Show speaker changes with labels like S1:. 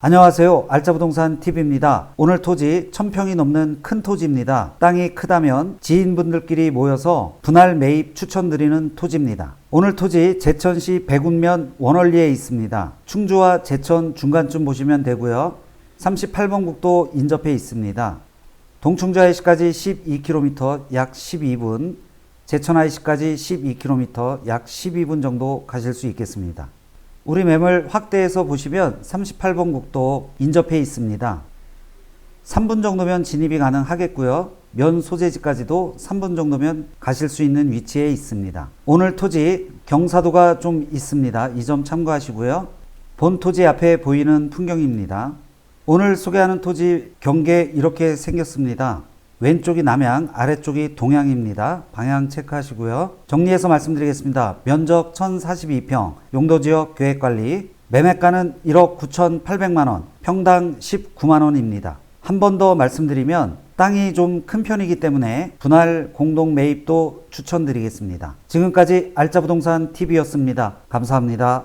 S1: 안녕하세요. 알짜부동산 TV입니다. 오늘 토지 1000평이 넘는 큰 토지입니다. 땅이 크다면 지인분들끼리 모여서 분할 매입 추천드리는 토지입니다. 오늘 토지 제천시 백운면 원월리에 있습니다. 충주와 제천 중간쯤 보시면 되고요. 38번 국도 인접해 있습니다. 동충주 IC까지 12km 약 12분, 제천 IC까지 12km 약 12분 정도 가실 수 있겠습니다. 우리 매물 확대해서 보시면 38번 국도 인접해 있습니다. 3분 정도면 진입이 가능하겠고요. 면 소재지까지도 3분 정도면 가실 수 있는 위치에 있습니다. 오늘 토지 경사도가 좀 있습니다. 이 점 참고하시고요. 본 토지 앞에 보이는 풍경입니다. 오늘 소개하는 토지 경계 이렇게 생겼습니다. 왼쪽이 남향, 아래쪽이 동향입니다. 방향 체크하시고요. 정리해서 말씀드리겠습니다. 면적 1042평, 용도지역 계획관리, 매매가는 1억 9,800만원, 평당 19만원입니다. 한 번 더 말씀드리면 땅이 좀 큰 편이기 때문에 분할 공동 매입도 추천드리겠습니다. 지금까지 알짜부동산 TV였습니다. 감사합니다.